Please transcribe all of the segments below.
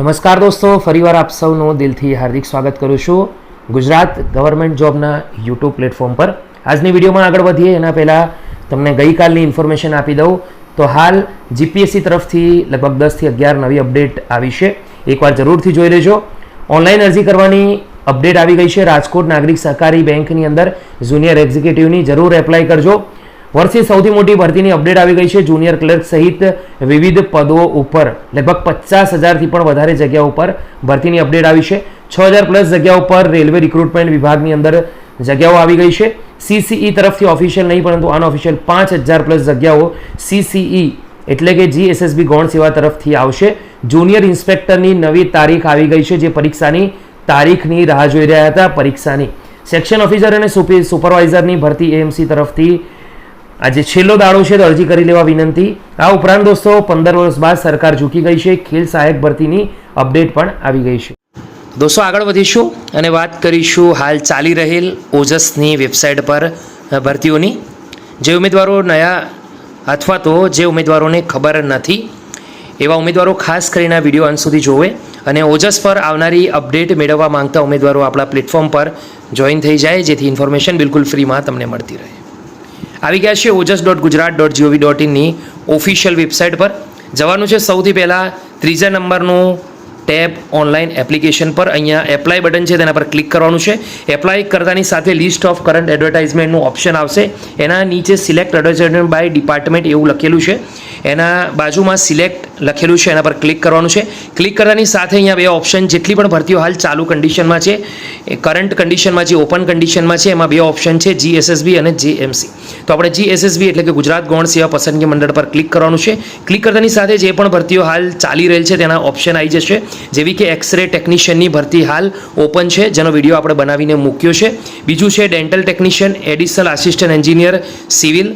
નમસ્કાર દોસ્તો, ફરીવાર આપ સૌનું દિલથી હાર્દિક સ્વાગત કરું છું ગુજરાત ગવર્મેન્ટ જોબના યુટ્યુબ પ્લેટફોર્મ પર. આજની વિડીયોમાં આગળ વધીએ. એના પહેલાં તમને ગઈકાલની ઇન્ફોર્મેશન આપી દઉં. તો હાલ જીપીએસસી તરફથી લગભગ દસથી અગિયાર નવી અપડેટ આવી છે. એકવાર જરૂરથી જોઈ લેજો. ઓનલાઈન અરજી કરવાની અપડેટ આવી ગઈ છે. રાજકોટ નાગરિક સહકારી બેંકની અંદર જુનિયર એક્ઝિક્યુટિવની જરૂર એપ્લાય કરજો. વર્ષની સૌથી મોટી ભરતીની અપડેટ આવી ગઈ છે જુનિયર ક્લર્ક સહિત વિવિધ પદો ઉપર. લગભગ પચાસ હજારથી પણ વધારે જગ્યા ઉપર ભરતીની અપડેટ આવી છે. છ હજાર પ્લસ જગ્યા ઉપર રેલવે રિક્રુટમેન્ટ વિભાગની અંદર જગ્યાઓ આવી ગઈ છે. સીસીઈ તરફથી ઓફિશિયલ નહીં, પરંતુ અનઓફિશિયલ પાંચ હજાર પ્લસ જગ્યાઓ સીસીઈ એટલે કે જીએસએસબી ગૌણ સેવા તરફથી આવશે. જુનિયર ઇન્સ્પેક્ટરની નવી તારીખ આવી ગઈ છે, જે પરીક્ષાની તારીખની રાહ જોઈ રહ્યા હતા. પરીક્ષાની સેક્શન ઓફિસર અને સુપી સુપરવાઇઝરની ભરતી એએમસી તરફથી આજે છેલ્લો દાડો છે તો અરજી કરી લેવા વિનંતી. આ ઉપરાંત દોસ્તો, પંદર વર્ષ બાદ સરકાર ઝૂકી ગઈ છે. ખેલ સહાયક ભરતીની અપડેટ પણ આવી ગઈ છે. દોસ્તો, આગળ વધીશું અને વાત કરીશું હાલ ચાલી રહેલ ઓજસની વેબસાઇટ પર ભરતીઓની. જે ઉમેદવારો નયા અથવા તો જે ઉમેદવારોને ખબર નથી, એવા ઉમેદવારો ખાસ કરીને આ વીડિયો અંત સુધી જોવે અને ઓજસ પર આવનારી અપડેટ મેળવવા માંગતા ઉમેદવારો આપણા પ્લેટફોર્મ પર જોઈન થઈ જાય, જેથી ઇન્ફોર્મેશન બિલકુલ ફ્રીમાં તમને મળતી રહે. આવી ગયા છે Ojas dot Gujarat dot G O V dot ઇનની official website પર. જવાનું છે સૌથી પહેલાં ત્રીજા નંબરનું ટેબ ઓનલાઈન એપ્લિકેશન પર. અહીંયા એપ્લાય બટન છે, તેના પર ક્લિક કરવાનું છે. એપ્લાય કરતાની સાથે લિસ્ટ ઓફ કરંટ એડવર્ટાઇઝમેન્ટનું ઓપ્શન આવશે. એના નીચે સિલેક્ટ એડવર્ટાઇઝમેન્ટ બાય ડિપાર્ટમેન્ટ એવું લખેલું છે. એના બાજુમાં સિલેક્ટ લખેલું છે, એના પર ક્લિક કરવાનું છે. ક્લિક કરતાની સાથે અહીંયા બે ઓપ્શન જેટલી પણ ભરતીઓ હાલ ચાલુ કન્ડિશનમાં છે, એ કરંટ કન્ડિશનમાં જે ઓપન કન્ડિશનમાં છે, એમાં બે ઓપ્શન છે જીએસએસબી અને જેએમસી તો આપણે જીએસએસબી એટલે કે ગુજરાત ગૌણ સેવા પસંદગી મંડળ પર ક્લિક કરવાનું છે. ક્લિક કરતાની સાથે જે પણ ભરતીઓ હાલ ચાલી રહેલ છે, તેના ઓપ્શન આવી જશે. જેવી કે એક્સરે ટેકનિશિયનની ભરતી હાલ ઓપન છે, જેનો વીડિયો આપણે બનાવીને મૂક્યો છે. બીજું છે dental technician additional assistant engineer civil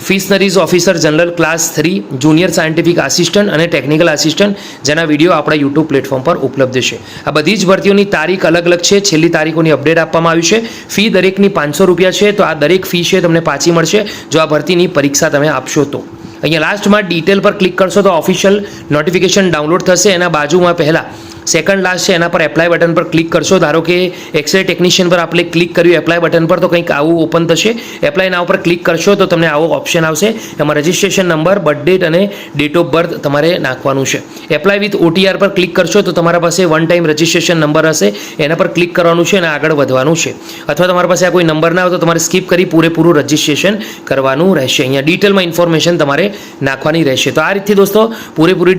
fisheries officer general class three junior scientific assistant અને ટેકનિકલ આસિસ્ટન્ટ જેના વીડિયો આપણા યુટ્યુબ પ્લેટફોર્મ પર ઉપલબ્ધ છે. આ બધી જ ભરતીઓની તારીખ અલગ અલગ છે. છેલ્લી તારીખોની અપડેટ આપવામાં આવી છે. ફી દરેકની પાંચસો રૂપિયા છે. તો આ દરેક ફી છે તમને પાછી મળશે. જો આ ભરતીની પરીક્ષા તમે આપશો તો. અહીંયા લાસ્ટમાં ડિટેલ પર ક્લિક કરશો તો ઓફિશિયલ નોટિફિકેશન ડાઉનલોડ થશે. એના બાજુમાં પહેલાં સેકન્ડ લાસ્ટ છે, એના પર એપ્લાય બટન પર ક્લિક કરશો. ધારો કે એક્સરે ટેકનિશિયન પર આપણે ક્લિક કર્યું એપ્લાય બટન પર તો કંઈક આવું ઓપન થશે. એપ્લાયના ઉપર ક્લિક કરશો તો તમને આવો ઓપ્શન આવશે. એમાં રજિસ્ટ્રેશન નંબર બર્થ ડેટ અને ડેટ ઓફ બર્થ તમારે નાખવાનું છે. એપ્લાય વિથ ઓટીઆર પર ક્લિક કરશો તો તમારા પાસે વન ટાઈમ રજિસ્ટ્રેશન નંબર હશે. એના પર ક્લિક કરવાનું છે અને આગળ વધવાનું છે. અથવા તમારા પાસે આ કોઈ નંબર ના હોય તો તમારે સ્કીપ કરી પૂરેપૂરું રજિસ્ટ્રેશન કરવાનું રહેશે. અહીંયા ડિટેલમાં ઇન્ફોર્મેશન તમારે નાખવાની રહેશે. તો આ રીતથી દોસ્તો પૂરેપૂરી